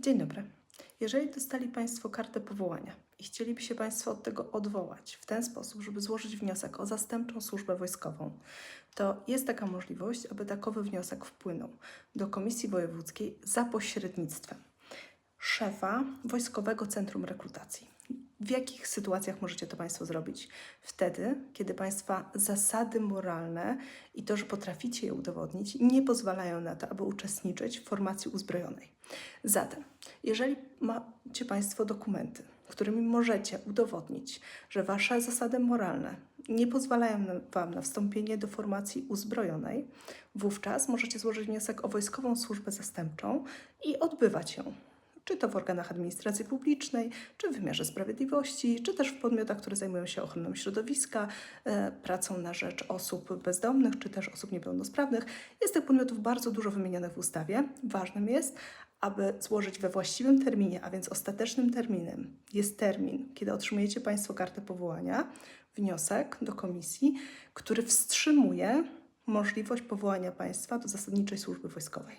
Dzień dobry. Jeżeli dostali Państwo kartę powołania i chcieliby się Państwo od tego odwołać w ten sposób, żeby złożyć wniosek o zastępczą służbę wojskową, to jest taka możliwość, aby takowy wniosek wpłynął do Komisji Wojewódzkiej za pośrednictwem szefa Wojskowego Centrum Rekrutacji. W jakich sytuacjach możecie to Państwo zrobić? Wtedy, kiedy Państwa zasady moralne i to, że potraficie je udowodnić, nie pozwalają na to, aby uczestniczyć w formacji uzbrojonej. Zatem, jeżeli macie Państwo dokumenty, którymi możecie udowodnić, że Wasze zasady moralne nie pozwalają Wam na wstąpienie do formacji uzbrojonej, wówczas możecie złożyć wniosek o wojskową służbę zastępczą i odbywać ją czy to w organach administracji publicznej, czy w wymiarze sprawiedliwości, czy też w podmiotach, które zajmują się ochroną środowiska, e, pracą na rzecz osób bezdomnych, czy też osób niepełnosprawnych. Jest tych podmiotów bardzo dużo wymienionych w ustawie. Ważnym jest, aby złożyć we właściwym terminie, a więc ostatecznym terminem jest termin, kiedy otrzymujecie Państwo kartę powołania, wniosek do komisji, który wstrzymuje możliwość powołania Państwa do zasadniczej służby wojskowej.